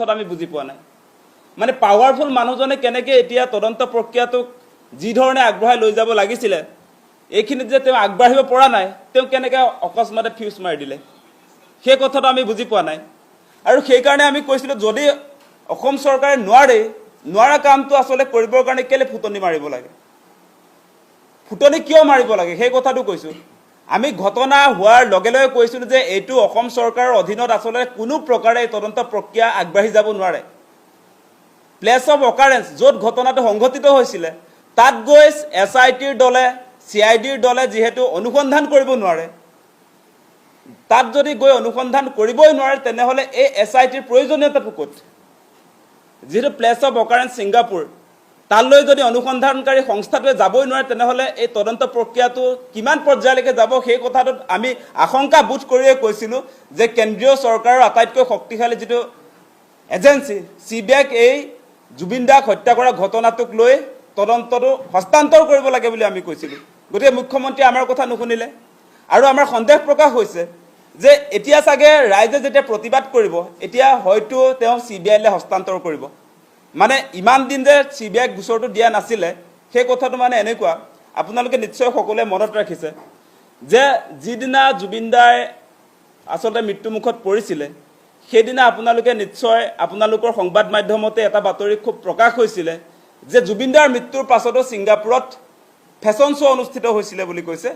কথাটো আমি বুজি পোৱা নাই। মানে পাৱাৰফুল মানুহজনে কেনেকৈ এতিয়া তদন্ত প্ৰক্ৰিয়াটোক যি ধৰণে আগবঢ়াই লৈ যাব লাগিছিলে এইখিনিত যে তেওঁ আগবাঢ়িব পৰা নাই তেওঁ কেনেকৈ অকস্মাতে ফিউজ মাৰি দিলে। সেই কথাটো আমি বুজি পোৱা নাই। আৰু সেইকাৰণে আমি কৈছিলোঁ যদি অসম চৰকাৰে নোৱাৰে নোৱাৰা কামটো আচলতে কৰিবৰ কাৰণে কেলৈ ফুটনি মাৰিব লাগে? ফুটনি কিয় মাৰিব লাগে? সেই কথাটো কৈছোঁ। আমি ঘটনা হোৱাৰ লগে লগে কৈছিলোঁ যে এইটো অসম চৰকাৰৰ অধীনত আচলতে কোনো প্ৰকাৰে তদন্ত প্ৰক্ৰিয়া আগবাঢ়ি যাব নোৱাৰে। প্লেচ অফ অকাৰেঞ্চ য'ত ঘটনাটো সংঘটিত হৈছিলে, তাত গৈ এছ আই টিৰ দলে চি আই ডিৰ দলে যিহেতু অনুসন্ধান কৰিব নোৱাৰে, তাত যদি গৈ অনুসন্ধান কৰিবই নোৱাৰে, তেনেহ'লে এই এছ আই টিৰ প্ৰয়োজনীয়তাটো ক'ত যিহেতু প্লেচ অফ অকাৰেঞ্চ ছিংগাপুৰ তালৈ যদি অনুসন্ধানকাৰী সংস্থাটোৱে যাবই নোৱাৰে তেনেহ'লে এই তদন্ত প্ৰক্ৰিয়াটো কিমান পৰ্যায়লৈকে যাব সেই কথাটোত আমি আশংকা বোধ কৰিয়ে কৈছিলোঁ যে কেন্দ্ৰীয় চৰকাৰৰ আটাইতকৈ শক্তিশালী যিটো এজেঞ্চি চি বি আইক এই জুবিন দাক হত্যা কৰা ঘটনাটোক লৈ তদন্তটো হস্তান্তৰ কৰিব লাগে বুলি আমি কৈছিলোঁ। গতিকে মুখ্যমন্ত্ৰীয়ে আমাৰ কথা নুশুনিলে। আৰু আমাৰ সন্দেহ প্ৰকাশ হৈছে যে এতিয়া চাগে ৰাইজে যেতিয়া প্ৰতিবাদ কৰিব এতিয়া হয়তো তেওঁ চি বি আইলৈ হস্তান্তৰ কৰিব। মানে ইমান দিন যে চি বি আইক গোচৰটো দিয়া নাছিলে সেই কথাটো মানে এনেকুৱা আপোনালোকে নিশ্চয় সকলোৱে মনত ৰাখিছে যে যিদিনা জুবিন দাই আচলতে মৃত্যুমুখত পৰিছিলে সেইদিনা আপোনালোকে নিশ্চয় আপোনালোকৰ সংবাদ মাধ্যমতে এটা বাতৰি খুব প্ৰকাশ হৈছিলে যে জুবিন দাৰ মৃত্যুৰ পাছতো ছিংগাপুৰত ফেশ্বন শ্ব' অনুষ্ঠিত হৈছিলে বুলি কৈছে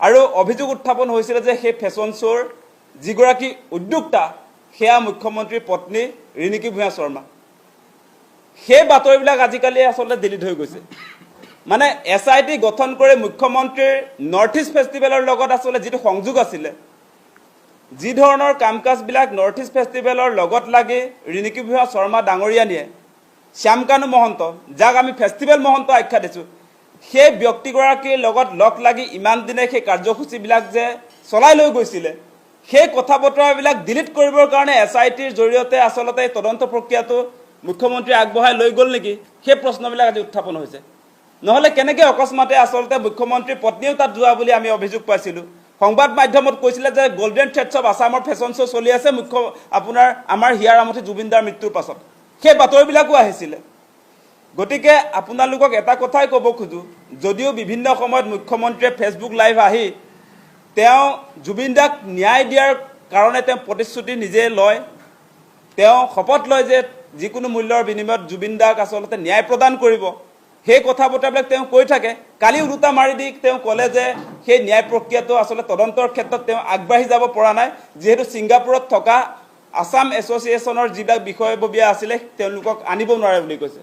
আৰু অভিযোগ উত্থাপন হৈছিলে যে সেই ফেশ্বন শ্ব'ৰ যিগৰাকী উদ্যোক্তা সেয়া মুখ্যমন্ত্ৰীৰ পত্নী ৰিণিকী ভূঞা শৰ্মা। সেই বাতৰিবিলাক আজিকালি আচলতে ডিলিট হৈ গৈছে। মানে এছ আই টি গঠন কৰি মুখ্যমন্ত্ৰীৰ নৰ্থ ইষ্ট ফেষ্টিভেলৰ লগত আচলতে যিটো সংযোগ আছিলে, যি ধৰণৰ কাম কাজবিলাক নৰ্থ ইষ্ট ফেষ্টিভেলৰ লগত লাগি ৰিণিকী ভূঞা শৰ্মা ডাঙৰীয়ানীয়ে শ্যামকানু মহন্ত, যাক আমি ফেষ্টিভেল মহন্ত আখ্যা দিছোঁ, সেই ব্যক্তিগৰাকীৰ লগত লগ লাগি ইমান দিনে সেই কাৰ্যসূচীবিলাক যে চলাই লৈ গৈছিলে, সেই কথা বতৰাবিলাক ডিলিট কৰিবৰ কাৰণে এছ আই টিৰ জৰিয়তে আচলতে এই তদন্ত প্ৰক্ৰিয়াটো মুখ্যমন্ত্ৰীয়ে আগবঢ়াই লৈ গ'ল নেকি? সেই প্ৰশ্নবিলাক আজি উত্থাপন হৈছে। নহ'লে কেনেকৈ অকস্মাতে আচলতে মুখ্যমন্ত্ৰীৰ পত্নীও তাত যোৱা বুলি আমি অভিযোগ পাইছিলোঁ? সংবাদ মাধ্যমত কৈছিলে যে গল্ডেন থ্ৰেডছ অফ আছামৰ ফেশ্বন শ্ব' চলি আছে মুখ্য আপোনাৰ আমাৰ হিয়াৰ আমঠি জুবিন দাৰ মৃত্যুৰ পাছত। সেই বাতৰিবিলাকো আহিছিলে। গতিকে আপোনালোকক এটা কথাই ক'ব খোজোঁ যদিও বিভিন্ন সময়ত মুখ্যমন্ত্ৰীয়ে ফেচবুক লাইভ আহি তেওঁ জুবিন দাক ন্যায় দিয়াৰ কাৰণে তেওঁ প্ৰতিশ্ৰুতি নিজে লয় তেওঁ শপত লয় যে যিকোনো মূল্যৰ বিনিময়ত জুবিন দাক আচলতে ন্যায় প্ৰদান কৰিব। সেই কথা বতৰাবিলাক তেওঁ কৈ থাকে। কালি ওলোটা মাৰি দি তেওঁ ক'লে যে সেই ন্যায় প্ৰক্ৰিয়াটো আচলতে তদন্তৰ ক্ষেত্ৰত তেওঁ আগবাঢ়ি যাব পৰা নাই। যিহেতু ছিংগাপুৰত থকা আছাম এছ'চিয়েশ্যনৰ যিবিলাক বিষয়ববীয়া আছিলে, তেওঁলোকক আনিব নোৱাৰে বুলি কৈছে।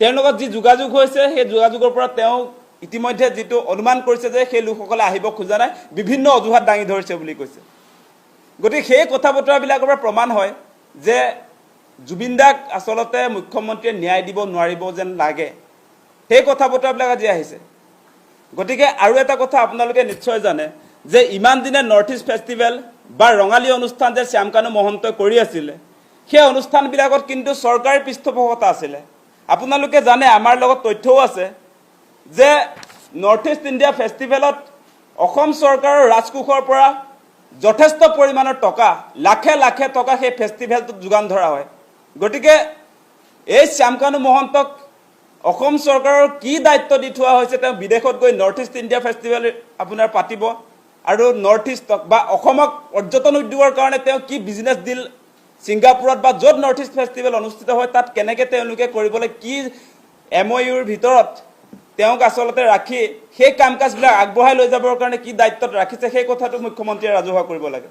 তেওঁৰ লগত যি যোগাযোগ হৈছে, সেই যোগাযোগৰ পৰা তেওঁ ইতিমধ্যে যিটো অনুমান কৰিছে যে সেই লোকসকলে আহিব খোজা নাই, বিভিন্ন অজুহাত দাঙি ধৰিছে বুলি কৈছে। গতিকে সেই কথা বতৰাবিলাকৰ পৰা প্ৰমাণ হয় যে জুবিন দাক আচলতে মুখ্যমন্ত্ৰীয়ে ন্যায় দিব নোৱাৰিব যেন লাগে। সেই কথা বতৰাবিলাক আজি আহিছে। গতিকে আৰু এটা কথা আপোনালোকে নিশ্চয় জানে যে ইমান দিনে নৰ্থ ইষ্ট ফেষ্টিভেল বা ৰঙালী অনুষ্ঠান যে শ্যামকানু মহন্তই কৰি আছিলে সেই অনুষ্ঠানবিলাকত কিন্তু চৰকাৰী পৃষ্ঠপোষকতা আছিলে। আপোনালোকে জানে আমাৰ লগত তথ্যও আছে যে নৰ্থ ইষ্ট ইণ্ডিয়া ফেষ্টিভেলত অসম চৰকাৰৰ ৰাজকোষৰ পৰা যথেষ্ট পৰিমাণৰ টকা লাখে লাখে টকা সেই ফেষ্টিভেলটোত যোগান ধৰা হয়। গতিকে এই শ্যামকানু মহন্তক অসম চৰকাৰৰ কি দায়িত্ব দি থোৱা হৈছে তেওঁ বিদেশত গৈ নৰ্থ ইষ্ট ইণ্ডিয়া ফেষ্টিভেল আপোনাৰ পাতিব আৰু নৰ্থ ইষ্টক বা অসমক পৰ্যটন উদ্যোগৰ কাৰণে তেওঁ কি বিজনেছ ডিল ছিংগাপুৰত বা য'ত নৰ্থ ইষ্ট ফেষ্টিভেল অনুষ্ঠিত হয় তাত কেনেকৈ তেওঁলোকে কৰিবলৈ কি এম অ' ইউৰ ভিতৰত তেওঁক আচলতে ৰাখি সেই কাম কাজবিলাক আগবঢ়াই লৈ যাবৰ কাৰণে কি দায়িত্বত ৰাখিছে সেই কথাটো মুখ্যমন্ত্ৰীয়ে ৰাজহুৱা কৰিব লাগে।